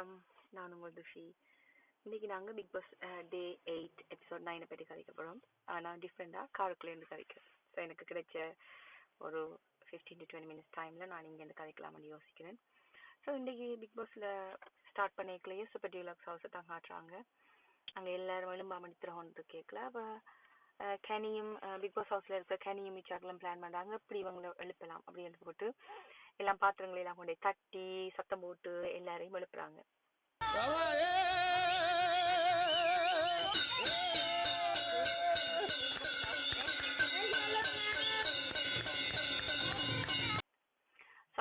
வணக்கம். நான் உங்கள் துஷி இன்னைக்கு நாங்கள் Bigg Boss day eight episode நைனை பற்றி கதைக்க போகிறோம் ஆனால் டிஃப்ரெண்ட்டாக காருக்குள்ளேருந்து கதைக்கிறேன். ஸோ எனக்கு கிடைச்ச ஒரு ஃபிஃப்டீன் டு டுவெண்ட்டி மினிட்ஸ் டைமில் நான் இங்கேருந்து கதைக்கலாம்னு யோசிக்கிறேன். ஸோ இன்றைக்கி பிக் பாஸில் ஸ்டார்ட் பண்ணிக்கலையே சூப்பர் டியூலாக்ஸ் ஹவுஸை தான் காட்டுறாங்க. அங்கே எல்லாரும் எழும்பாம நித்திரஹோன்னு கேட்கல அப்போ கனியும் பிக் பாஸ் ஹவுஸில் இருக்கிற கனியும் மிச்சாக்கெல்லாம் பிளான் பண்ணுறாங்க இப்படி இவங்களை எழுப்பலாம் அப்படின்னு போட்டு எல்லாம் பாத்திரங்களை எல்லாம் கொண்டு தட்டி சத்தம் போட்டு எல்லாரையும் எழுப்புறாங்க.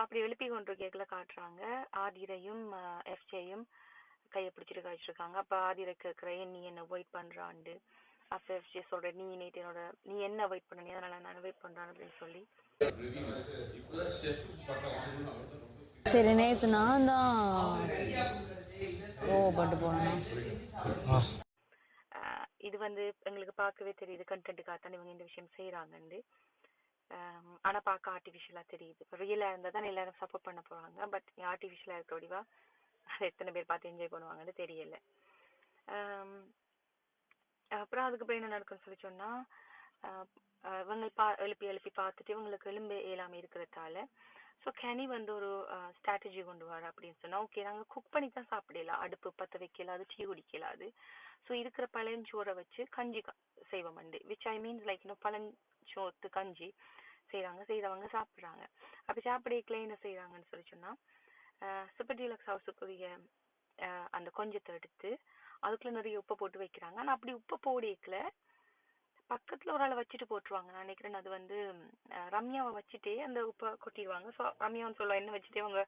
அப்படி எழுப்பி கொண்டு கேட்கல காட்டுறாங்க. ஆதிரையும் எஃப்ஜேயும் கையை பிடிச்சிட்டு காய்ச்சிருக்காங்க அப்போ ஆதிரை கேட்குறேன் நீ என்ன வெயிட் பண்ணுறான்ட்டு அப்போ எஃப்ஜே சொல்கிறேன் நீ நேற்று என்னோட நீ என்ன வெயிட் பண்ண நீ அதனால் நான் வெயிட் பண்ணுறான் அப்படின்னு சொல்லி சரி நேத்து நான் தான் கோவப்பட்டு போனேன்னா ஆஹ் இது வந்து எங்களுக்கு பார்க்கவே தெரியுது கண்டென்ட்டுக்காக தான் இவங்க இந்த விஷயம் செய்கிறாங்கன்னு ஆனால் பார்க்க ஆர்டிஃபிஷியலாக தெரியுது. இப்போ ரியலாக இருந்தால் தான் எல்லாரும் சப்போர்ட் பண்ண போகிறாங்க பட் ஆர்டிஃபிஷியலாக இருக்க வடிவா அதை எத்தனை பேர் பார்த்து என்ஜாய் பண்ணுவாங்கன்னு தெரியல. அப்புறம் அதுக்கப்புறம் என்ன நடக்கும்னு சொல்லி சொன்னால் இவங்க பா எழுப்பி எழுப்பி பார்த்துட்டு இவங்களுக்கு எலும்பு இயலாமல் இருக்கிறதால. ஸோ கனி வந்து ஒரு ஸ்ட்ராட்டஜி கொண்டு வர அப்படின்னு சொன்னால் ஓகே நாங்கள் குக் பண்ணி தான் சாப்பிடலாம். அடுப்பு பற்ற வைக்கலாது டீ குடிக்கலாது ஸோ இருக்கிற பழஞ்சோரை வச்சு கஞ்சி க- செய்வோம் வந்து விச் ஐ மீன்ஸ் லைக் இன்னும் பழஞ்சோத்து கஞ்சி செய்கிறாங்க செய்கிறவங்க சாப்பிட்றாங்க. அப்படி சாப்பிடக்கல என்ன செய்கிறாங்கன்னு சொல்லி சொன்னால் சூப்பர் டீலக்ஸ் ஹவுஸுக்குரிய அந்த கொஞ்சத்தை எடுத்து அதுக்குள்ளே நிறைய உப்பை போட்டு வைக்கிறாங்க. ஆனால் அப்படி உப்பை போடிக்கல பக்கத்துல ஒரு ஆளை வச்சுட்டு போட்டுருவாங்க. நான் நினைக்கிறேன் அது வந்து ரம்யாவை வச்சுட்டே அந்த உப்பை கொட்டிடுவாங்க. ஸோ ரம்யான்னு சொல்ல என்ன வச்சுட்டே அவங்க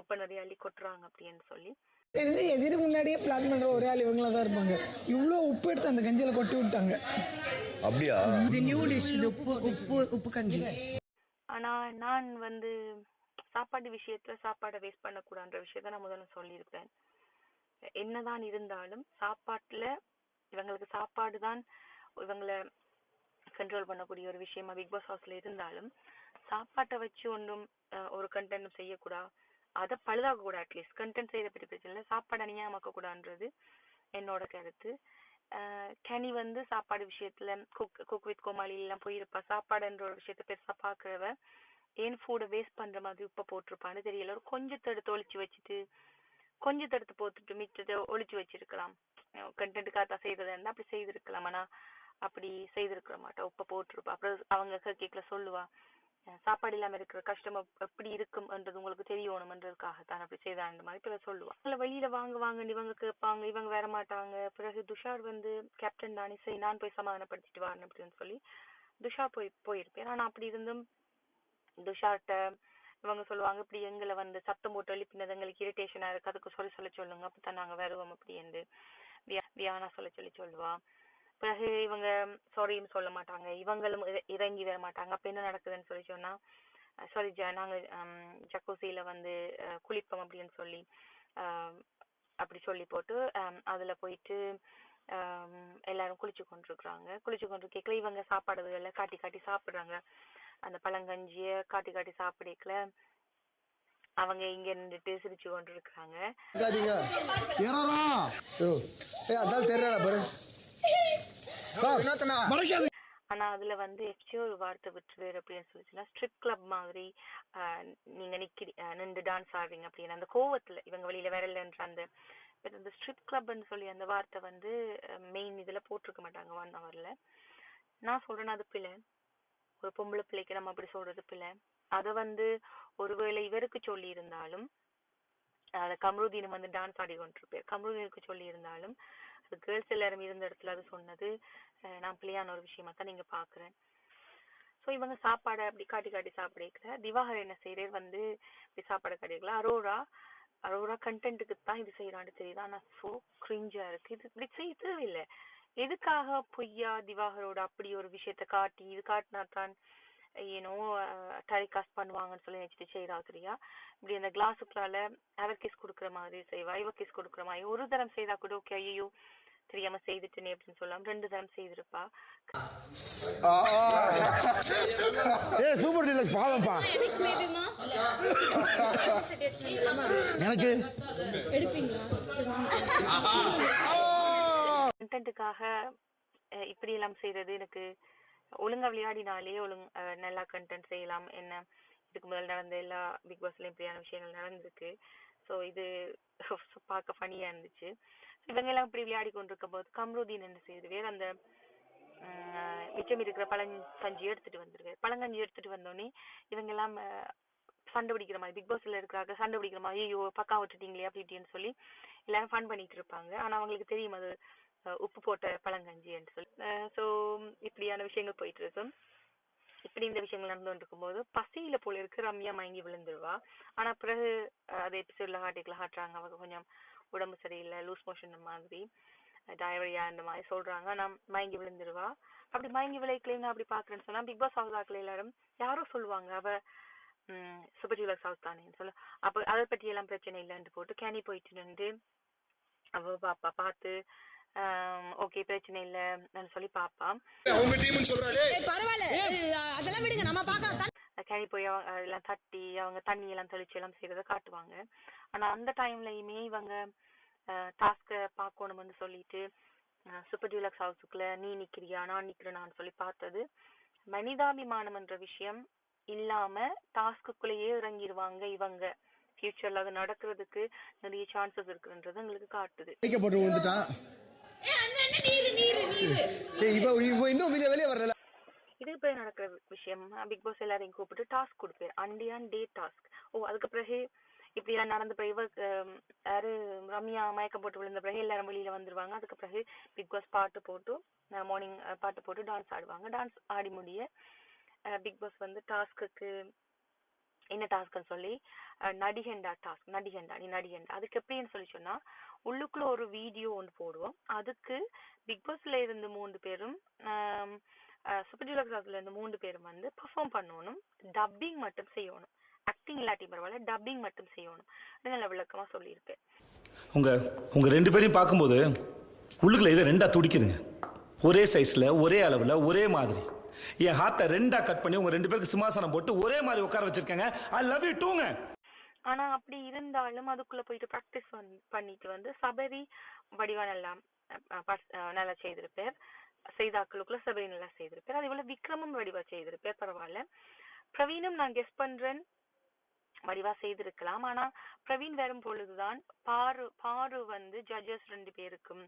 உப்பை நிறைய அள்ளி கொட்டுறாங்க அப்படின்னு சொல்லி. தெரிஞ்சு எதிரி முன்னாடியே பிளான் பண்ற ஒரே ஆள் இவங்களா தான் இருப்பாங்க. இவ்வளோ உப்பு எடுத்து அந்த கஞ்சியில கொட்டி விட்டாங்க. அப்படியா? இது நியூ டிஷ் இது உப்பு உப்பு உப்பு கஞ்சி. ஆனா நான் வந்து சாப்பாடு விஷயத்துல சாப்பாடை வேஸ்ட் பண்ணக்கூடாதுன்ற விஷயத்த நான் முதல்ல சொல்லியிருப்பேன் என்னதான் இருந்தாலும் சாப்பாட்டுல இவங்களுக்கு சாப்பாடு தான் இவங்களை கண்ட்ரோல் பண்ணக்கூடிய ஒரு விஷயமா பிக் பாஸ் ஹவுஸ்ல இருந்தாலும் சாப்பாட்டை வச்சு ஒன்றும் ஒரு கண்டென்ட் செய்யக்கூடாது அதை பழுதாக கூட அட்லீஸ்ட் கண்டென்ட் செய்யற பற்றி பிரச்சனை இல்லை. சாப்பாடு அநியாயமாக்க கூடாதுன்றது என்னோட கருத்து. கனி வந்து சாப்பாடு விஷயத்துல குக் குக் வித் கோமாளி எல்லாம் போயிருப்பா. சாப்பாடுன்ற ஒரு விஷயத்த பெருசா பாக்குறவ ஏன் ஃபுட வேஸ்ட் பண்ற மாதிரி உப்பை போட்டிருப்பான்னு தெரியல. ஒரு கொஞ்சத்தை எடுத்து ஒழிச்சு வச்சுட்டு கொஞ்சத்தை எடுத்து போட்டுட்டு மிச்சத்தை ஒழிச்சு வச்சிருக்கலாம். கண்டென்ட்டுக்காக தான் செய்யறதா இருந்தா அப்படி செய்திருக்கலாம். ஆனா அப்படி செய்திருக்க மாட்டா உப்பை போட்டிருப்பா. அப்புறம் அவங்க கேட்கல சொல்லுவா அஹ் சாப்பாடு இல்லாம இருக்கிற கஷ்டம் எப்படி இருக்கும்ன்றது உங்களுக்கு தெரியணும்ன்றதுக்காக தான் அப்படி செய்தான்ற மாதிரி பிறகு சொல்லுவா இல்ல வெளியில வாங்க வாங்கன்னு இவங்க கேட்பாங்க இவங்க வர மாட்டாங்க. பிறகு துஷார் வந்து கேப்டன் தானே சரி நான் போய் சமாதானப்படுத்திட்டு வரேன் அப்படின்னு சொல்லி துஷார் போய் போயிருப்பேன். ஆனா அப்படி இருந்தும் துஷார்ட்ட இவங்க சொல்லுவாங்க இப்படி எங்களை வந்து சத்தம் போட்டு எழுப்பினது எங்களுக்கு இரிட்டேஷனா இருக்கு. அதுக்கு சொல்லி சொல்ல சொல்லுங்க. அப்பதான் நாங்க வருவோம். அப்படின்னு வியா- வியானா சொல்ல சொல்லி சொல்லுவா. பிறகு இவங்க சாரியும் சொல்ல மாட்டாங்க. இவங்களும் இற- இறங்கி வர மாட்டாங்க. அப்ப என்ன நடக்குதுன்னு சொல்லி சொன்னா சாரி நாங்க ஜக்கூசியில வந்து குளிப்போம் அப்படின்னு சொல்லி அப்படி சொல்லி போட்டு ஆம், அதுல போயிட்டு ஆம், எல்லாரும் குளிச்சு கொண்டிருக்கிறாங்க. குளிச்சு கொண்டு கேட்கல இவங்க சாப்பாடுகளை காட்டி காட்டி சாப்பிடுறாங்க. அந்த பழங்கஞ்சிய காட்டி காட்டி சாப்பிடக்கல அவங்க இங்க நின்றுட்டு சிரிச்சு கொண்டிருக்கிறாங்க. மறைக்காத ஆனா அதுல வந்து எஃப்சி ஒரு வார்த்தை விட்டுரு அப்படின்னு சொல்லிச்சுன்னா ஸ்ட்ரிப் கிளப் மாதிரி நீங்க நிக்கி நின்று டான்ஸ் ஆடுறீங்க அப்படின்னு அந்த கோவத்துல இவங்க வெளியில வரலன்ற அந்த அந்த ஸ்ட்ரிப் கிளப்னு சொல்லி அந்த வார்த்தை வந்து மெயின் இதுல போட்டிருக்க மாட்டாங்க ஒன் ஹவர்ல நான் சொல்றேன் அது பிள்ளை ஒரு பொம்பளை பிள்ளைக்கு நம்ம அப்படி சொல்றது பிள்ளை அத வந்து ஒருவேளை இவருக்கு சொல்லி இருந்தாலும் அத கம்ருதீன் வந்து டான்ஸ் ஆடி கொண்டிருப்பார். கம்ருதீனுக்கு சொல்லி இருந்தாலும் அது கேர்ள்ஸ் எல்லாரும் இருந்த இடத்துல அது சொன்னது. நான் பிள்ளையான ஒரு விஷயமா தான் நீங்க பாக்குறேன். ஸோ இவங்க சாப்பாடை அப்படி காட்டி காட்டி சாப்பிடல திவாகர் என்ன செய்யறது வந்து இப்படி சாப்பாடு கிடைக்கல அரோரா அரோரா கண்டென்ட்டுக்கு தான் இது செய்யறான்னு தெரியுது. ஆனால் ஸோ கிரிஞ்சா இருக்கு. இது இப்படி செய்ய தேவையில்லை. எதுக்காக பொய்யா திவாகரோட அப்படி ஒரு விஷயத்த காட்டி இது காட்டினா தான் ஏனோ டெலிகாஸ்ட் பண்ணுவாங்கன்னு சொல்லி நினைச்சிட்டு செய்யறா சரியா இப்படி அந்த கிளாஸுக்குள்ளால அவர் கிஸ் கொடுக்குற மாதிரி செய்வா இவ கிஸ் கொடுக்குற மாதிரி. ஒரு தரம் செய்தா கூட ஓகே ஐயோ தெரியாம செய்துட்டேனே அப்படின்னு சொல்லாம ரெண்டு தரம் செய்திருப்பா. ஏ சூப்பர் டீலக்ஸ் பாவம்ப்பா எனக்கு? கண்டென்ட்டுக்காக இப்படி எல்லாம் செய்யறது எனக்கு ஒழுங்கா விளையாடினாலே ஒழுங்கு அஹ், நல்லா கண்டென்ட் செய்யலாம். என்ன இதுக்கு முதல் நடந்த எல்லா பிக் பாஸ்லயும் இப்படியான விஷயங்கள் நடந்திருக்கு. ஸோ இது பார்க்க ஃபனியா இருந்துச்சு. இவங்க எல்லாம் இப்படி விளையாடி கொண்டிருக்கும் போது கம்ருதீன் என்ன செய்யுது அந்த உம், மிச்சம் இருக்கிற பழங்கஞ்சி எடுத்துட்டு வந்துருவார் பழங்கஞ்சி எடுத்துட்டு வந்தோடனே இவங்க எல்லாம் சண்டை பிடிக்கிற மாதிரி பிக் பாஸ்ல இருக்கிறாங்க சண்டை பிடிக்கிற மாதிரி ஐயோ பக்கா விட்டுட்டீங்களே அப்படி இப்படின்னு சொல்லி எல்லாரும் ஃபன் பண்ணிட்டு இருப்பாங்க. ஆனா அவங்களுக்கு தெரியும் அது உப்பு போட்ட பழங்கஞ்சின்னு சொல்லி. ஸோ இப்படியான விஷயங்கள் போயிட்டு இருக்கும் இப்படி இந்த விஷயங்கள் நடந்து கொண்டிருக்கும் போது பசியில போல இருக்கு ரம்யா மயங்கி விழுந்துருவா. ஆனா பிறகு அஹ், அது எபிசோட்ல ஹார்டிக்ல காட்டுறாங்க அவங்க கொஞ்சம் உடம்பு சரியில்லை லூஸ் மோஷன் மாதிரி டயரியா இந்த மாதிரி சொல்றாங்க. ஆனா மயங்கி விழுந்துருவா. அப்படி மயங்கி விளைக்கலைன்னு அப்படி பாக்குறேன்னு சொன்னா பிக் பாஸ் ஹவுஸ் ஆக்கல எல்லாரும். யாரோ சொல்லுவாங்க அவ சூப்பர் ஜூலக்ஸ் ஹவுஸ் தானேன்னு சொல்ல. அப்ப அதை பத்தி எல்லாம் பிரச்சனை இல்லைன்னு போட்டு கேனி போயிட்டு நின்று அவ பாப்பா பார்த்து ஓகே பிரச்சனை இல்லைன்னு சொல்லி பாப்பா. பரவாயில்ல. அதெல்லாம் விடுங்க நம்ம பார்க்கலாம். கேனி போய் அவங்க எல்லாம் தட்டி அவங்க தண்ணி எல்லாம் தெளிச்சு எல்லாம் செய்யறத காட்டுவாங்க. ஆனா அந்த டைம்லயுமே இவங்க டாஸ்க பார்க்கணும்னு சொல்லிட்டு சூப்பர் டியூலக்ஸ் ஹவுஸுக்குள்ள நீ நிக்கிறியா நான் நிக்கிறேனான்னு சொல்லி பார்த்தது. மனிதாபிமானம் என்ற விஷயம் இல்லாம டாஸ்க்குள்ளேயே இறங்கிடுவாங்க இவங்க. ஃபியூச்சர்ல அது நடக்கிறதுக்கு நிறைய சான்சஸ் இருக்குன்றது எங்களுக்கு காட்டுது. போட்டு விழுந்துட்டான் ஏய் இவ இவ இன்னும் வெளியே வெளியே வரல. இது இப்ப நடக்கிற விஷயம். பிக் பாஸ் எல்லாரையும் கூப்பிட்டு டாஸ்க் கொடுப்பாரு அண்டியான் டே டாஸ்க் ஓ அதுக்கு பிறகு இப்படி எல்லாம் நடந்த பிறகு யாரு ரம்யா மயக்கம் போட்டு விழுந்த பிறகு எல்லாரும் வெளியில வந்துருவாங்க. அதுக்கு பிறகு பிக் பாஸ் பாட்டு போட்டு மார்னிங் பாட்டு போட்டு டான்ஸ் ஆடுவாங்க. டான்ஸ் ஆடி முடிய பிக் பாஸ் வந்து டாஸ்க்கு என்ன டாஸ்க்னு சொல்லி அஹ், நடிகண்டா டாஸ்க் நடிகண்டா நீ நடிகண்டா அதுக்கு எப்படின்னு சொல்லி சொன்னா உள்ளுக்குள்ள ஒரு வீடியோ ஒன்று போடுவோம். அதுக்கு பிக் பாஸ்ல இருந்து மூன்று பேரும் சூப்பர் டீலக்ஸ்ல இருந்து மூன்று பேரும் வந்து பெர்ஃபார்ம் பண்ணணும். டப்பிங் மட்டும் செய்யணும். ஆக்டிங் இல்லாட்டி பரவாயில்ல டப்பிங் மட்டும் செய்யணும். நல்ல விளக்கமா சொல்லியிருப்பேன் உங்க உங்க ரெண்டு பேரையும் பார்க்கும்போது உள்ளுக்குள்ள இதை ரெண்டா துடிக்குதுங்க. ஒரே சைஸ்ல ஒரே அளவுல ஒரே மாதிரி. என் ஹார்ட்டை ரெண்டா கட் பண்ணி உங்க ரெண்டு பேருக்கு சிம்மாசனம் போட்டு ஒரே மாதிரி உட்கார வச்சிருக்கேங்க. ஐ லவ் யூ டூங்க ஆனா அப்படி இருந்தாலும் அதுக்குள்ள போயிட்டு ப்ராக்டிஸ் பண்ணிட்டு வந்து சபரி வடிவா நல்லா நல்லா செய்திருப்பார். செய்தாக்களுக்குள்ள சபரி நல்லா செய்திருப்பார். அதே போல விக்ரமும் வடிவா செய்திருப்பார். பரவாயில்ல. பிரவீனும் நான் கெஸ் பண்றேன். வடிவா செய்திருக்கலாம். ஆனா பிரவீன் வரும் பொழுதுதான் பாரு பாரு வந்து ஜட்ஜஸ் ரெண்டு பேருக்கும்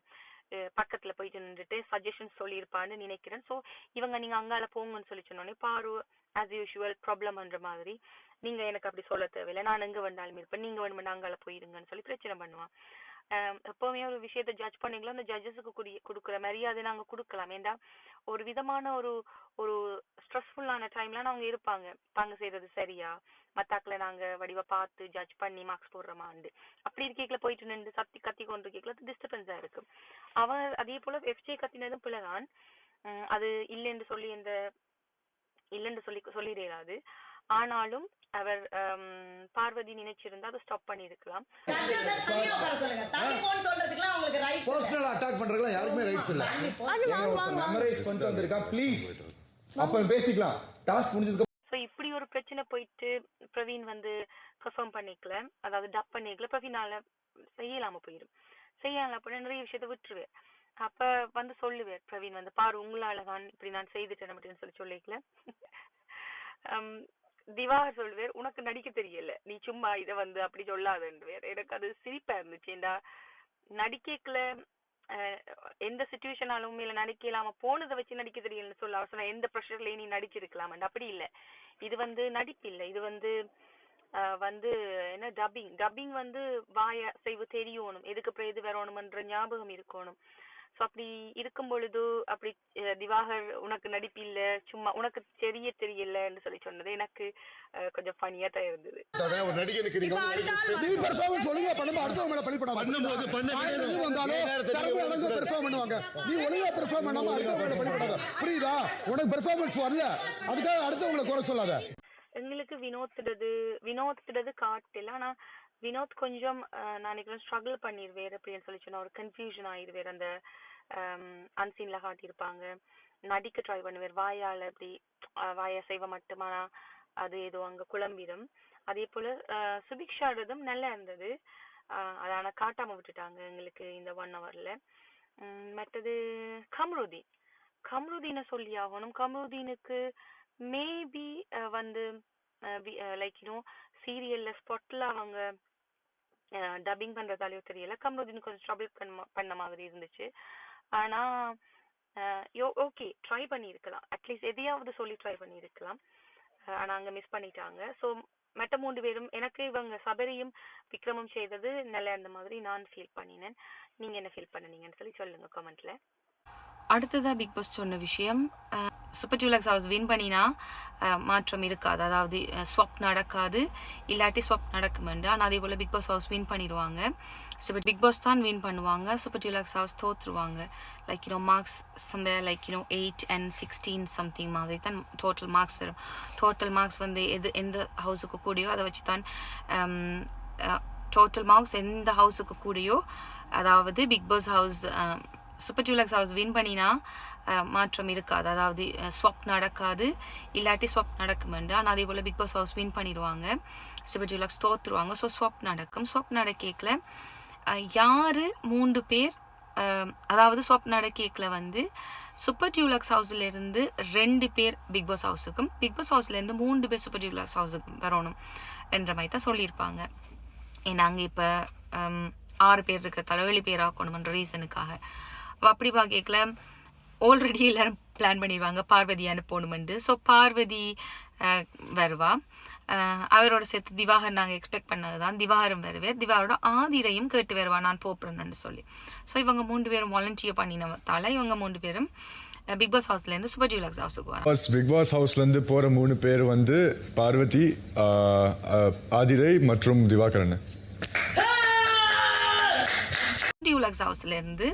பக்கத்துல போயிட்டு நின்றுட்டு சஜஷன் சொல்லியிருப்பான்னு நினைக்கிறேன். சோ இவங்க நீங்க அங்கால போங்கன்னு சொல்லி சொன்னோடனே பாரு ஆஸ் யூஷுவல் ப்ராப்ளம்ன்ற மாதிரி நீங்க எனக்கு அப்படி சொல்ல தேவையில்லை. நான் எங்க வேண்டாலும் இருப்பேன். நீங்க வேணுமெண்டா அங்கால போயிருங்கன்னு சொல்லி பிரச்சனை பண்ணுவான். அஹ் எப்பவுமே ஒரு விஷயத்த ஜட்ஜ் பண்ணீங்களோ? அந்த ஜட்ஜஸுக்கு குடி கொடுக்குற மரியாதை நாங்க கொடுக்கலாம். ஏண்டா ஒரு விதமான ஒரு ஒரு ஸ்ட்ரெஸ்ஃபுல்லான டைம்ல அவங்க இருப்பாங்க. தாங்க செய்யறது சரியா? மத்தாக்களை நாங்க வடிவா பார்த்து ஜட்ஜ் பண்ணி மார்க்ஸ் போடுறோமாண்டு அப்படி இருக்கேக்கல போயிட்டு நின்று சத்தி கத்தி கொண்டு இருக்கேக்கல அது டிஸ்டர்பன்ஸா இருக்கு அவன் அதே போல எஃப்ஜே கத்தினதும் பிள்ளைதான் உம் அது இல்லைன்னு சொல்லி இந்த இல்லைன்னு சொல்லி சொல்லிடாது ஆனாலும் அவர் பார்வதி நினைச்சிருந்தா அதை ஸ்டாப் பர்சனல் அட்டாக் பண்றதுலாம் யாருக்குமே ரைட்ஸ் இல்ல. மெமரைஸ் பண்ணிட்டு வந்திருக்கா ப்ளீஸ் அப்ப பேசிக்கலாம். டாஸ்க் முடிஞ்சதுக்கு ஸோ போயிட்டு பிரவீன் வந்து பெர்ஃபார்ம் பண்ணிக்கல. அதாவது டப் பண்ணிக்கல. பிரவீனால செய்யலாம போயிடும் செய்யலாம் அப்படின்னா நிறைய விஷயத்த விட்டுருவேன் அப்ப வந்து சொல்லுவேன் பிரவீன் வந்து பாரு உங்களால தான் இப்படி நான் செய்துட்டேன் அப்படின்னு சொல்லி சொல்லிக்கல. ஹம், திவாகர் சொல்லுவார் உனக்கு நடிக்க தெரியல. நீ சும்மா இதை வந்து அப்படி சொல்லாதன்றுவார் எனக்கு அது சிரிப்பா இருந்துச்சு. ஏண்டா நடிக்கல எந்த சுச்சுவேஷனாலும் இல்ல நடிக்கலாம போனதை வச்சு நடிக்க தெரியலன்னு சொல்ல. அவசரம் எந்த ப்ரெஷர்லயும் நீ நடிச்சிருக்கலாம்? அப்படி இல்ல. இது வந்து நடிப்பு இல்ல. இது வந்து அஹ், வந்து என்ன டப்பிங் டப்பிங் வந்து வாய செய்வு தெரியணும் எதுக்கு அப்புறம் எது வரணும்ன்ற ஞாபகம் இருக்கணும். சோ அப்படி இருக்கும் பொழுது அப்படி திவாகர் உனக்கு நடிப்பு இல்ல சும்மா உனக்கு தெரிய தெரியலன்னு சொல்லி சொன்னது எனக்கு கொஞ்சம் ஃபனியா தான் இருந்தது. ஒரு நடிகனுக்கு நீங்க நீ பெர்ஃபார்மன்ஸ் ஒழுங்கா பண்ணும்போது அடுத்தவங்க மேல பழிப்படாம பண்ணும்போது பண்ண. வந்தாலும் பெர்ஃபார்ம் பண்ணுவாங்க. நீ ஒழுங்கா பெர்ஃபார்ம் பண்ணாம அடுத்தவங்க மேல பழிப்படாத புரியுதா? உனக்கு பெர்ஃபார்மன்ஸ் வரல அதுக்காக அடுத்தவங்களை குறை சொல்லாத. எங்களுக்கு வினோத்துடது வினோத்துடது காட்டல. ஆனா வினோத் கொஞ்சம் நான் நினைக்கிறேன் ஸ்ட்ரகிள் பண்ணிடுவேர் அப்படின்னு சொல்லி சொன்னா ஒரு கன்ஃபியூஷன் ஆயிடுவேர் அந்த Um, அன்சீன்ல காட்டியிருப்பாங்க. நடிக்க ட்ரை பண்ணுவார் வாயால இப்படி வாய வாயை செய்வ மட்டுமா? அது ஏதோ அங்க குழம்பிடும். அதே போல அஹ், சுபிக்ஷாடதும் நல்லா இருந்தது. அஹ், அதை ஆனா காட்டாம விட்டுட்டாங்க எங்களுக்கு இந்த ஒன் ஹவர்ல மற்றது கம்ருதீன். கம்ருதீனை சொல்லி ஆகணும். கம்ருதீனுக்கு மேபி வந்து லைக் யூனோ சீரியல்ல ஸ்பாட்ல அவங்க டப்பிங் பண்றதாலயோ தெரியல. கம்ருதீன் கொஞ்சம் ட்ரபிள் பண்ண பண்ண மாதிரி இருந்துச்சு. ஆனா அஹ், யோ ஓகே ட்ரை பண்ணியிருக்கலாம். அட்லீஸ்ட் எதையாவது சொல்லி ட்ரை பண்ணியிருக்கலாம். ஆனா அங்க மிஸ் பண்ணிட்டாங்க. ஸோ மெட்ட மூன்று பேரும் எனக்கு இவங்க சபரியும் விக்ரமும் செய்தது நல்ல இருந்த மாதிரி நான் ஃபீல் பண்ணினேன். நீங்க என்ன ஃபீல் பண்ணுனீங்கன்னு சொல்லி சொல்லுங்க கமெண்ட்ல அடுத்ததாக பிக் பாஸ் சொன்ன விஷயம் சூப்பர் டூலக்ஸ் ஹவுஸ் வின் பண்ணினா மாற்றம் இருக்காது. அதாவது ஸ்வப் நடக்காது. இல்லாட்டி ஸ்வப் நடக்குமெண்டு. ஆனால் அதே போல் பிக் பாஸ் ஹவுஸ் வின் பண்ணிடுவாங்க சூப்பர் பிக் பாஸ் தான் வின் பண்ணுவாங்க. சூப்பர் டூலக்ஸ் ஹவுஸ் தோற்றுருவாங்க like you know marks சம்பேர் like you know eight and sixteen something மாதிரி தான் டோட்டல் மார்க்ஸ் வரும். டோட்டல் மார்க்ஸ் வந்து எது எந்த ஹவுஸுக்கு கூடியோ அதை வச்சு தான் டோட்டல் மார்க்ஸ் எந்த ஹவுஸுக்கு கூடியோ அதாவது Bigg Boss house super deluxe house win பண்ணினா மாற்றம் இருக்காது. அதாவது ஸ்வாப் நடக்காது. இல்லாட்டி ஸ்வாப் நடக்குமெண்டு. ஆனால் அதே போல் பிக் பாஸ் ஹவுஸ் வின் பண்ணிடுவாங்க சூப்பர் டூலக்ஸ் தோத்துருவாங்க. ஸோ ஸ்வப் நடக்கும். ஸ்வப் நடக்கேக்கில் யார் மூன்று பேர் அதாவது ஸ்வாப் நடக்கேக்கில் வந்து சூப்பர் டியூலக்ஸ் ஹவுஸ்லேருந்து ரெண்டு பேர் பிக் பாஸ் ஹவுஸுக்கும் பிக் பாஸ் ஹவுஸ்லேருந்து மூன்று பேர் சூப்பர் டியூலக்ஸ் ஹவுஸுக்கும் வரணும் என்ற மாதிரி தான் சொல்லியிருப்பாங்க. ஏன்னா அங்கே இப்போ ஆறு பேர் இருக்கிறதால ஏழு பேர் ஆக்கணும்ன்ற ரீசனுக்காக அப்ப அப்படி பார்க்கல ஆல்ரெடி எல்லாரும் பிளான் பண்ணிடுவாங்க. பார்வதி அனுப்பணுமெண்டு ஸோ பார்வதி வருவா. அவரோட சேர்த்து திவாகர் நாங்கள் எக்ஸ்பெக்ட் பண்ணது தான் திவாகரும் வருவார். திவாகரோட ஆதிரையும் கேட்டு வருவா. நான் போப்புறேன்னு சொல்லி. ஸோ இவங்க மூன்று பேரும் வாலண்டியர் பண்ணினதால இவங்க மூன்று பேரும் பிக் பாஸ் ஹவுஸ்லேருந்து சூப்பர் ஜூலக்ஸ் ஹவுஸுக்கு பாஸ் பிக் பாஸ் ஹவுஸ்லேருந்து போகிற மூணு பேர் வந்து பார்வதி ஆதிரை மற்றும் திவாகரன் டியூலக்ஸ் ஹவுஸ்ல இருந்து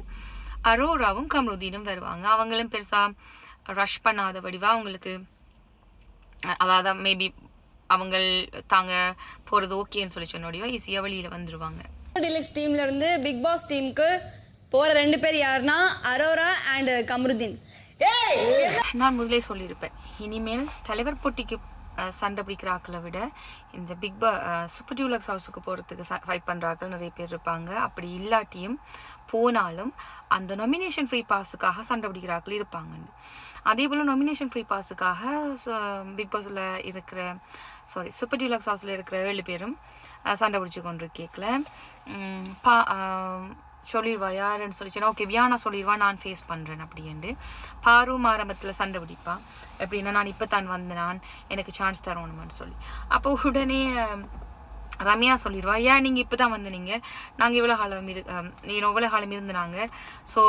அரோராவும் கம்ருதீனும் வருவாங்க. அவங்களும் பெருசா ரஷ் பண்ணாத வடிவா அவங்களுக்கு அதாவது மேபி அவங்க தாங்க போறது ஓகேன்னு சொல்லி சொன்ன வடிவா ஈஸியா வெளியில வந்துருவாங்க. டிலக்ஸ் டீம்ல இருந்து பிக் பாஸ் டீமுக்கு போற ரெண்டு பேர் யாருன்னா அரோரா அண்ட் கம்ருதீன். நான் முதலே சொல்லியிருப்பேன். இனிமேல் தலைவர் போட்டிக்கு சண்டை பிடிக்கிற ஆக்களை விட இந்த பிக் பா சூப்பர் டியூலக்ஸ் ஹவுஸுக்கு போகிறதுக்கு ஃபைட் பண்ணுற ஆக்கள் நிறைய பேர் இருப்பாங்க. அப்படி இல்லாட்டியும் போனாலும் அந்த நொமினேஷன் ஃப்ரீ பாஸுக்காக சண்டை பிடிக்கிற ஆக்கள் இருப்பாங்கன்னு. அதே போல் நொமினேஷன் ஃப்ரீ பாஸுக்காக பிக் பாஸில் இருக்கிற சாரி சூப்பர் டியூலக்ஸ் ஹவுஸில் இருக்கிற ஏழு பேரும் சண்டை பிடிச்சி கொண்டு கேட்கல பா சொல்லிடுவா யாருன்னு சொல்லிச்சுன்னா ஓகே வியானா சொல்லிடுவா நான் ஃபேஸ் பண்ணுறேன் அப்படின்ட்டு. பாரும் ஆரம்பத்தில் சண்டை பிடிப்பா. எப்படின்னா நான் இப்போ தான் வந்தேன் நான் எனக்கு சான்ஸ் தரணுமான்னு சொல்லி. அப்போ உடனே ரம்யா சொல்லிடுவா ஏன் நீங்கள் இப்போ தான் வந்து நீங்கள் நாங்கள் இவ்வளோ காலம் இரு நீங்க இவ்வளோ காலம் இருந்தாங்க ஸோ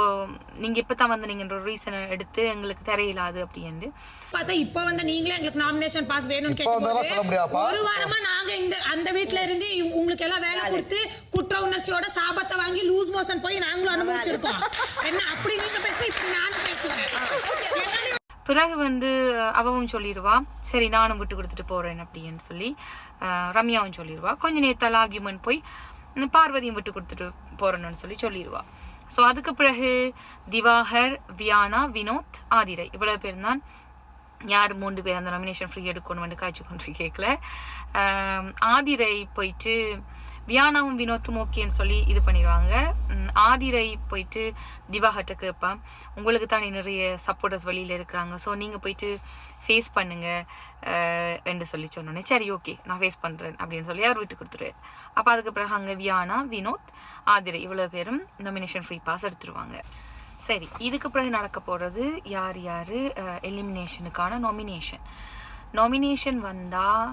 நீங்கள் இப்போ தான் வந்து நீங்கன்ற ஒரு ரீசனை எடுத்து எங்களுக்கு தெரியலாது அப்படின்ட்டு. பார்த்தா இப்ப வந்து நீங்களே எங்களுக்கு நாமினேஷன் பாஸ் வேணும்னு. கேட்கும்போது ஒரு வாரமா நாங்க இந்த அந்த வீட்ல இருந்து உங்களுக்கு எல்லாம் வேலை கொடுத்து குற்ற உணர்ச்சியோட சாபத்தை வாங்கி லூஸ் மோஷன் போய் நாங்களும் அனுபவிச்சிருக்கோம். என்ன அப்படி நீங்க பேச இப்ப நானும் பேசுவேன். பிறகு வந்து அவவும் சொல்லிடுவா சரி நானும் விட்டு கொடுத்துட்டு போறேன் அப்படின்னு சொல்லி ரம்யாவும் சொல்லிடுவா. கொஞ்ச நேரத்தால் ஆர்கியூமெண்ட் போய் பார்வதியும் விட்டு கொடுத்துட்டு போறேன்னு சொல்லி சொல்லிடுவா. ஸோ அதுக்கு பிறகு திவாகர் வியானா வினோத் ஆதிரை இவ்வளவு பேர் தான். யார் மூன்று பேர் அந்த நாமினேஷன் ஃப்ரீ எடுக்கணும்னு காய்ச்சி கொண்டு கேட்கல ஆதிரை போயிட்டு வியானாவும் வினோத்தும் ஓகேன்னு சொல்லி இது பண்ணிடுவாங்க. ஆதிரை போயிட்டு திவாகட்ட கேட்பான். உங்களுக்கு தானே நிறைய சப்போர்ட்டர்ஸ் வழியில் இருக்கிறாங்க. ஸோ நீங்கள் போயிட்டு ஃபேஸ் பண்ணுங்க. என்று சொல்லி சொன்னோன்னே சரி ஓகே நான் ஃபேஸ் பண்ணுறேன் அப்படின்னு சொல்லி அவர் விட்டு கொடுத்துருவாரு அப்போ அதுக்கு பிறகு அங்கே வியானா வினோத் ஆதிரை இவ்வளோ பேரும் நாமினேஷன் ஃப்ரீ பாஸ் எடுத்துருவாங்க. சரி இதுக்கு பிறகு நடக்க போகிறது யார் யார்? எலிமினேஷனுக்கான நாமினேஷன் நாமினேஷன் வந்தால்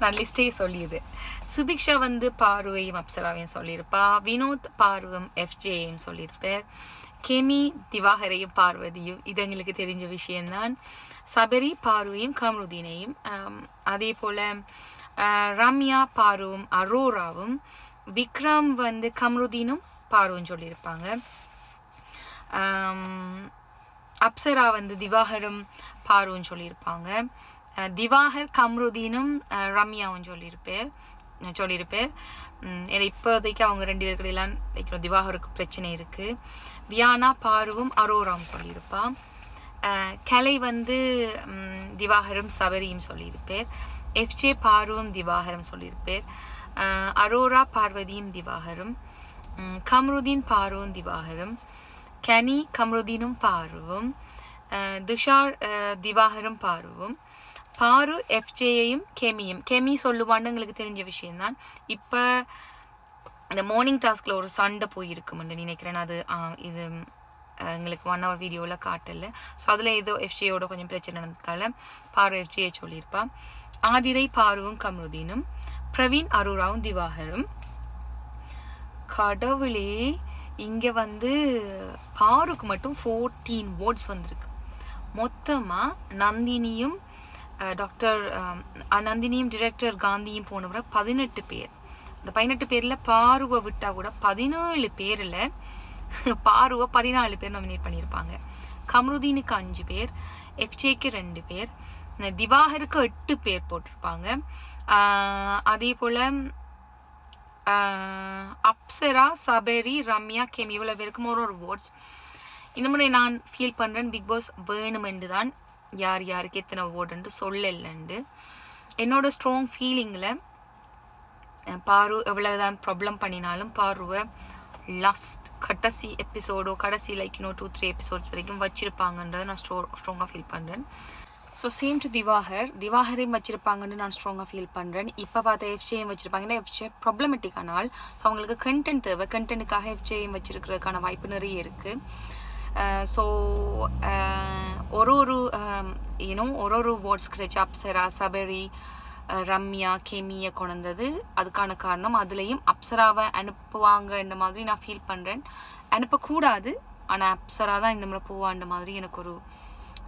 நான் லிஸ்டே சொல்லிடுறேன் சுபிக்ஷா வந்து பார்வையும் அப்சராவையும் சொல்லியிருப்பா. வினோத் பார்வம் எஃப்ஜேயும் சொல்லியிருப்பார். கெமி திவாகரையும் பார்வதியும். இது எங்களுக்கு தெரிஞ்ச விஷயம்தான் சபரி பார்வையும் கமருதீனையும் அதே போல் ரம்யா பார்வம் அரோராவும் விக்ரம் வந்து கமருதீனும் பார்வம் சொல்லியிருப்பாங்க. அப்சரா வந்து திவாகரும் பார்வம் சொல்லியிருப்பாங்க. திவாகர் கம்ருதீனும் ரம்யாவும் சொல்லியிருப்பேன் சொல்லியிருப்பேன் ஏன்னா இப்போதைக்கு அவங்க ரெண்டு பேருக்கெல்லாம் லைக் திவாகருக்கு பிரச்சனை இருக்கு. வியானா பாருவும் அரோராவும் சொல்லியிருப்பா. கலை வந்து திவாகரும் சபரியும் சொல்லியிருப்பேர் எஃப்ஜே பாருவும் திவாகரும் சொல்லியிருப்பேர் அரோரா பார்வதியும் திவாகரும். கம்ருதீன் பாருவும் திவாகரும். கனி கம்ருதீனும் பாருவும். துஷார் திவாகரும் பாருவும். பாரு எஃப்ஜேயையும் கெமியும். கெமி சொல்லுவான்னு எங்களுக்கு தெரிஞ்ச விஷயம்தான். இப்போ இந்த மார்னிங் டாஸ்கில் ஒரு சண்டை போயிருக்குமென்று நினைக்கிறேன். அது இது எங்களுக்கு ஒன் ஹவர் வீடியோவில் காட்டல. ஸோ அதில் ஏதோ எஃப்ஜியோட கொஞ்சம் பிரச்சனை நடந்ததால பாரு எஃப்ஜியை சொல்லியிருப்பா. ஆதிரை பாருவும் கம்ருதீனும் பிரவீன் அருராவும் திவாகரும். கடவுளே இங்கே வந்து பாருக்கு மட்டும் ஃபோர்டீன் வேர்ட்ஸ் வந்திருக்கு. மொத்தமாக நந்தினியும் டாக்டர் அஹ், நந்தினியும் டிரெக்டர் காந்தியும் போனவரை பதினெட்டு பேர். அந்த பதினெட்டு பேரில் பாருவை விட்டால் கூட பதினேழு பேரில் பாருவை பதினாலு பேர் நாமினேட் பண்ணியிருப்பாங்க கம்ருதீனுக்கு அஞ்சு பேர் எஃப்ஜேக்கு ரெண்டு பேர் திவாகருக்கு எட்டு பேர் போட்டிருப்பாங்க. அதே போல் அப்சரா சபரி ரம்யா கெமி இவ்வளோ பேருக்கும் ஒரு ஒரு வேர்ட்ஸ் இந்த முறை நான் ஃபீல் பண்ணுறேன் பிக் பாஸ் வேணுமென்று தான். யார் யாருக்கு எத்தனை வேர்டுன்ட்டு சொல்லலைண்டு. என்னோட ஸ்ட்ராங் ஃபீலிங்கில் பாரு எவ்வளவுதான் ப்ராப்ளம் பண்ணினாலும் பாருவை லாஸ்ட் கடைசி எபிசோடோ கடைசி லைக் இன்னும் டூ த்ரீ எபிசோட்ஸ் வரைக்கும் வச்சுருப்பாங்கன்றதை நான் ஸ்ட்ரோ ஸ்ட்ராங்காக ஃபீல் பண்ணுறேன் ஸோ சேம் டு திவாகர். திவாகரையும் வச்சுருப்பாங்கன்னு நான் ஸ்ட்ராங்காக ஃபீல் பண்ணுறேன் இப்போ பார்த்தா எஃப்ஜேயும் வச்சுருப்பாங்க. ஏன்னா எஃப்ஜே ப்ராப்ளமெட்டிக்கானால் ஸோ அவங்களுக்கு கண்டென்ட் தேவை. கண்டென்ட்டுக்காக எஃப்ஜேயும் வச்சுருக்கிறதுக்கான வாய்ப்பு நிறைய இருக்குது ஸோ ஒரு ஒரு யூனோ ஒரு ஒரு வேர்ட்ஸ் கிடைச்சி அப்சரா சபரி uh, ரம்யா கெமியை கொண்டது அதுக்கான காரணம் அதுலேயும் அப்சராவை அனுப்புவாங்க இந்த மாதிரி நான் ஃபீல் பண்ணுறேன் அனுப்பக்கூடாது ஆனால் அப்சரா தான் இந்த முறை போவான்ற மாதிரி எனக்கு ஒரு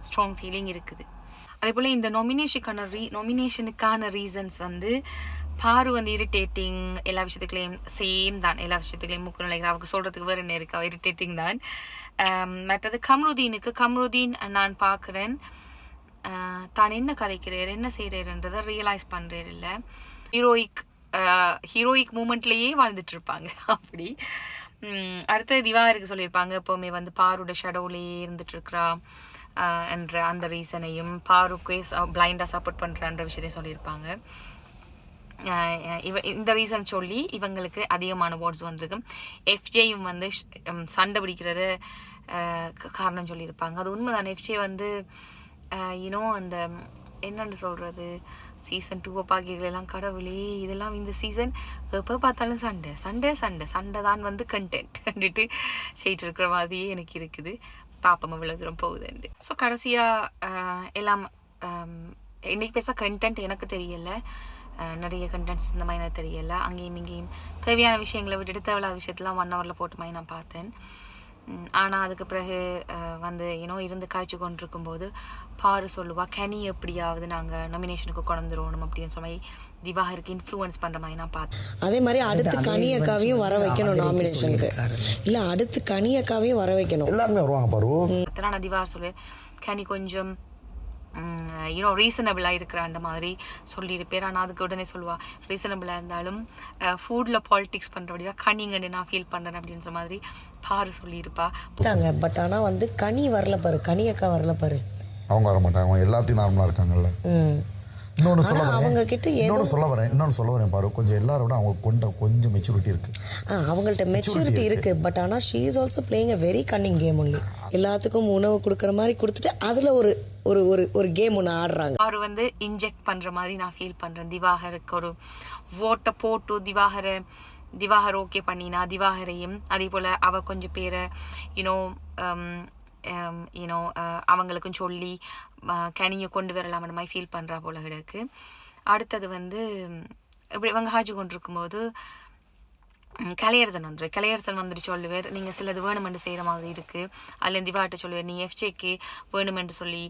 ஸ்ட்ராங் ஃபீலிங் இருக்குது. அதே போல் இந்த நொமினேஷனுக்கான ரீ நொமினேஷனுக்கான ரீசன்ஸ் வந்து பாரு வந்து இரிட்டேட்டிங் எல்லா விஷயத்துக்குலேயும் சேம் தான். எல்லா விஷயத்துக்குலேயும் முக்கியம் நினைக்கிறேன் அவருக்கு சொல்கிறதுக்கு வேறு என்ன இருக்கா? இரிட்டேட்டிங் தான். மற்றது கம்ருதீனுக்கு கம்ருதீன் நான் பார்க்குறேன். தான் என்ன கதைக்கிறார் என்ன செய்கிறாருன்றதை ரியலைஸ் பண்ணுறாரு இல்லை ஹீரோயிக் ஹீரோயிக் மூமெண்ட்லேயே வாழ்ந்துட்டு இருப்பாங்க அப்படி. அடுத்த அடுத்தது திவாகருக்கு சொல்லியிருப்பாங்க எப்போவுமே வந்து பாரோட ஷடோலேயே இருந்துட்டு இருக்கிறா என்ற அந்த ரீசனையும் பாருக்கே பிளைண்டாக சப்போர்ட் பண்ணுறன்ற விஷயத்தையும் சொல்லியிருப்பாங்க. இவ இந்த ரீசன் சொல்லி இவங்களுக்கு அதிகமான வேர்ட்ஸ் வந்திருக்கு எஃப்ஜேயும் வந்து சண்டை பிடிக்கிறத காரணம் சொல்லியிருப்பாங்க. அது உண்மைதான்? எஃப்ஜே வந்து யூனோ அந்த என்னென்னு என்னன்னு சொல்கிறது சீசன் டூவை பார்க்கலாம் கடவுளே இதெல்லாம் இந்த சீசன் எப்போ பார்த்தாலும் சண்டை சண்டை சண்டை சண்டை தான் வந்து கண்டென்ட் கண்டுட்டு செய்யிட்டு இருக்கிற மாதிரியே எனக்கு இருக்குது. பாப்பம் இவ்வளோ தூரம் போகுதுண்டு ஸோ கடைசியாக எல்லாம் இன்னைக்கு பேச கண்டென்ட் எனக்கு தெரியலை. நிறைய கண்டென்ட்ஸ் இந்த மாதிரி எனக்கு தெரியல. அங்கேயும் இங்கேயும் தேவையான விஷயங்களை விட்டுட்டு தேவையில்லாத விஷயத்தெல்லாம் ஒன் ஹவரில் போட்ட மாதிரி நான் பார்த்தேன். ஆனால் அதுக்கு பிறகு வந்து ஏன்னோ இருந்து காய்ச்சி கொண்டிருக்கும் போது பாரு சொல்லுவா கனி எப்படியாவது நாங்கள் நாமினேஷனுக்கு கொண்டுருவோம் அப்படின்னு சொல்லி திவாகருக்கு இன்ஃப்ளூயன்ஸ் பண்ணுற மாதிரி நான் பார்த்தேன். அதே மாதிரி அடுத்து கனியக்காவையும் வர வைக்கணும் நாமினேஷனுக்கு இல்ல அடுத்து கனியக்காவையும் வர வைக்கணும். எல்லாருமே வருவாங்க பாரு. நான் திவாகர் சொல்லுவேன் கனி கொஞ்சம் யூனோ ரீசனபிளாக இருக்கிற அந்த மாதிரி சொல்லியிருப்பேன். ஆனால் அதுக்கு உடனே சொல்லுவா ரீசனபிளாக இருந்தாலும் ஃபுட்டில் பாலிடிக்ஸ் பண்ணுறபடியா கனிங்கன்னு நான் ஃபீல் பண்ணுறேன் அப்படின்ற மாதிரி பாரு சொல்லியிருப்பா. விட்டாங்க பட் ஆனா வந்து கனி வரல பாரு கனியக்கா வரல பாரு. அவங்க வர மாட்டாங்க அவங்க எல்லாத்தையும் நார்மலா இருக்காங்கல்ல. ம் இன்னொன்னு சொல்ல வரேன். அவங்க கிட்ட ஏதோ- இன்னொன்னு சொல்ல வரேன். இன்னொன்னு சொல்ல வரேன் பாரு. கொஞ்சம் எல்லாரோட அவங்க கொண்ட கொஞ்சம் மெச்சூரிட்டி இருக்கு. ஆ அவங்கள்ட்ட மெச்சூரிட்டி இருக்கு. பட் ஆனா she is also playing a very cunning game only எல்லாத்துக்கும் உணவு கொடுக்குற மாதிரி கொடுத்துட்டு அதுல ஒரு ஒரு ஒரு ஒரு கேம் ஒன்று ஆடுறாங்க. அவர் வந்து இன்ஜெக்ட் பண்ணுற மாதிரி நான் ஃபீல் பண்ணுறேன் திவாகருக்கு ஒரு ஓட்டை போட்டு திவாகரை திவாகர் ஓகே பண்ணினா திவாகரையும் அதே போல் அவ கொஞ்சம் பேரை யூனோ யூனோ uh, அவங்களுக்கும் சொல்லி uh, கனியை கொண்டு வரலாம் மாதிரி ஃபீல் பண்ணுறா போல கிடக்கு. அடுத்தது வந்து இப்படி இவங்க ஹாஜி கொண்டிருக்கும்போது கலையரசன் வந்துரு. கலையரசன் வந்துட்டு சொல்லுவார் நீங்கள் சிலது வேணுமென்று செய்கிற மாதிரி இருக்குது அதில் திவாட்ட சொல்லுவார் நீ எஃப்ஜேக்கு வேணுமென்று சொல்லி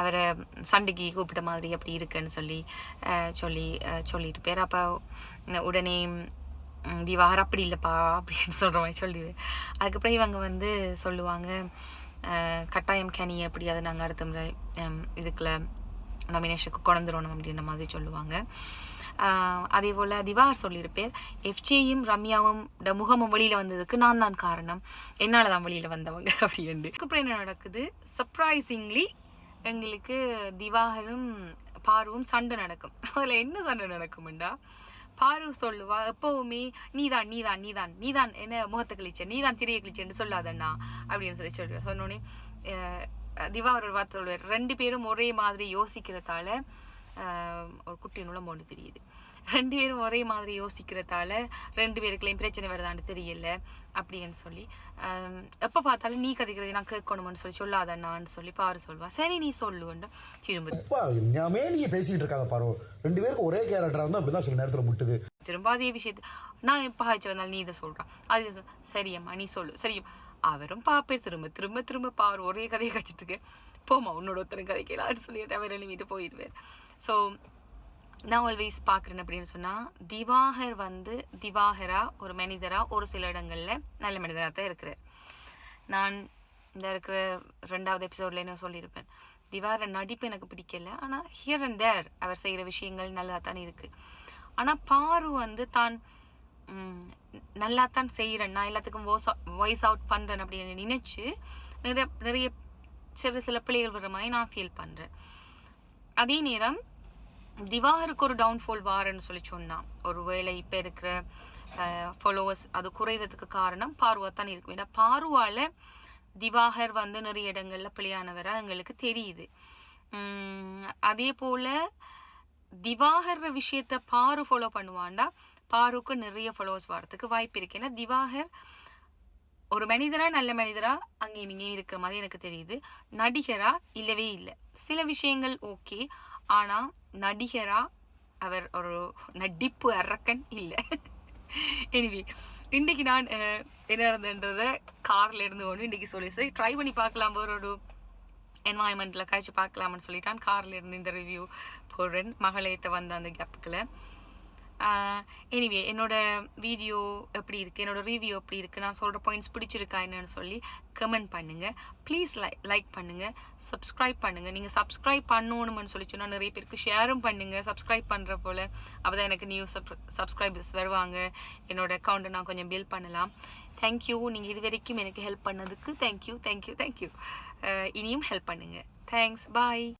அவரை சண்டைக்கு கூப்பிட்ட மாதிரி அப்படி இருக்குன்னு சொல்லி சொல்லி சொல்லிட்டு பேர் அப்போ உடனே திவாகர் அப்படி இல்லைப்பா அப்படின்னு சொல்கிற மாதிரி சொல்லிடுவேன் அதுக்கப்புறம் இவங்க வந்து சொல்லுவாங்க கட்டாயம் கனி எப்படியாவது நாங்கள் அடுத்த முறை இதுக்குள்ள நாமினேஷனுக்கு கொண்டுறோம் அப்படின்ற மாதிரி சொல்லுவாங்க. அதே போல் திவார் சொல்லியிருப்பேர் எஃப்ஜேயும் ரம்யாவும் ட முகமும் வெளியில் வந்ததுக்கு நான் தான் காரணம். என்னால் தான் வெளியில் வந்தவங்க அப்படின்ட்டு அதுக்கப்புறம் என்ன நடக்குது? சர்ப்ரைசிங்லி எங்களுக்கு திவாகரும் பாருவும் சண்டை நடக்கும். அதில் என்ன சண்டை நடக்கும்டா? பாரு சொல்லுவா எப்பவுமே நீதான் நீதான் நீதான் நீதான் என்ன முகத்தை கிழிச்ச நீதான் திரையை கிழிச்சேன்னு சொல்லாதண்ணா அப்படின்னு சொல்லி சொல்லுவேன் சொன்னோடனே திவா ஒரு வார்த்தை சொல்லுவார் ரெண்டு பேரும் ஒரே மாதிரி யோசிக்கிறதால ஒரு குட்டி நூலம் ஒன்று தெரியுது. ரெண்டு பேரும் ஒரே மாதிரி யோசிக்கிறதால ரெண்டு பேருக்குள்ளேயும் பிரச்சனை வருதான்னு தெரியல அப்படின்னு சொல்லி. எப்ப பார்த்தாலும் நீ கதைக்கிறது நான் கேட்கணும்னு சொல்லி சொல்லாதண்ணான்னு சொல்லி பாரு சொல்வா. சரி நீ சொல்லுன்னு திரும்ப. நீங்க பேசிட்டு இருக்காத பாரு. ரெண்டு பேருக்கு ஒரே கேரக்டரா இருந்தா அப்படிதான் சில நேரத்துல முட்டுது. திரும்ப அதே விஷயத்து நான் எப்போ ஆச்சு வந்தாலும் நீ இதை சொல்கிறான் அது. சரியம்மா நீ சொல்லு. சரியம் அவரும் பாப்பேர் திரும்ப திரும்ப திரும்ப பாரு. ஒரே கதையை கழிச்சிட்டு இருக்கேன். போமா உன்னோட ஒருத்தரும் கதை கேளான்னு சொல்லிட்டு அவர் எழுமிட்டு போயிடுவார். ஸோ நான் ஆல்வேஸ் பார்க்குறேன் அப்படின்னு சொன்னால் திவாகர் வந்து திவாகரா ஒரு மனிதராக ஒரு சில இடங்களில் நல்ல மனிதராக தான் இருக்கிறார். நான் இந்த இருக்கிற ரெண்டாவது எபிசோடில் என்ன சொல்லியிருப்பேன். திவாகர் நடிப்பு எனக்கு பிடிக்கல. ஆனால் ஹியர் அண்ட் தேர் அவர் செய்கிற விஷயங்கள் நல்லா தான் இருக்குது ஆனால் பாரு வந்து தான் நல்லா தான் செய்கிறேன். நான் எல்லாத்துக்கும் வாய்ஸ் வாய்ஸ் அவுட் பண்ணுறேன் அப்படின்னு நினச்சி நிறைய நிறைய சிறு சில பிள்ளைகள் வர மாதிரி நான் ஃபீல் பண்ணுறேன் அதே நேரம் திவாகருக்கு ஒரு டவுன்ஃபால் வாரன்னு சொல்லி சொன்னான். ஒருவேளை இப்போ இருக்கிற ஃபாலோவர்ஸ் அது குறையிறதுக்கு காரணம் பார்வா தான் இருக்கும். ஏன்னா பார்வால திவாகர் வந்து நிறைய இடங்களில் பிள்ளையானவராக எங்களுக்கு தெரியுது. அதே போல் திவாகர் விஷயத்த பாரு ஃபாலோ பண்ணுவான்டா. பாருக்கு நிறைய ஃபாலோவர்ஸ் வரதுக்கு வாய்ப்பு இருக்கு. ஏன்னா திவாகர் ஒரு மனிதரா நல்ல மனிதரா அங்கேயும் இங்கேயும் இருக்கிற மாதிரி எனக்கு தெரியுது. நடிகரா இல்லவே இல்லை. சில விஷயங்கள் ஓகே ஆனால் நடிகரா அவர் ஒரு நடிப்பு அரக்கன் இல்லை. எனிவே இன்னைக்கு நான் என்ன நடந்ததுன்றத கார்ல இருந்து கொண்டு இன்னைக்கு சொல்லி சரி ட்ரை பண்ணி பார்க்கலாம். வேற ஒரு என்வாயன்மெண்ட்டில் காய்ச்சி பார்க்கலாம்னு சொல்லிட்டான். கார்ல இருந்து இந்த ரிவ்யூ போடுறேன். மகளேத்த வந்த அந்த கேப்புக்கில் எனிவே என்னோட வீடியோ எப்படி இருக்குது என்னோட ரிவ்யூ எப்படி இருக்குது நான் சொல்கிற பாயிண்ட்ஸ் பிடிச்சிருக்கா என்னன்னு சொல்லி கமெண்ட் பண்ணுங்கள் ப்ளீஸ் லை லைக் பண்ணுங்கள் சப்ஸ்கிரைப் பண்ணுங்கள் நீங்கள் சப்ஸ்கிரைப் பண்ணணும்னு சொல்லி சொன்னால் நிறைய பேருக்கு ஷேரும் பண்ணுங்கள் சப்ஸ்கிரைப் பண்ணுற போல். அப்போ தான் எனக்கு நியூ சப் சப்ஸ்கிரைபர்ஸ் வருவாங்க. என்னோட அக்கௌண்ட்டை நான் கொஞ்சம் பில்ட் பண்ணலாம். தேங்க்யூ நீங்கள் இது வரைக்கும் எனக்கு ஹெல்ப் பண்ணதுக்கு thank you thank you thank you இனியும் ஹெல்ப் பண்ணுங்கள் தேங்க்ஸ் பாய்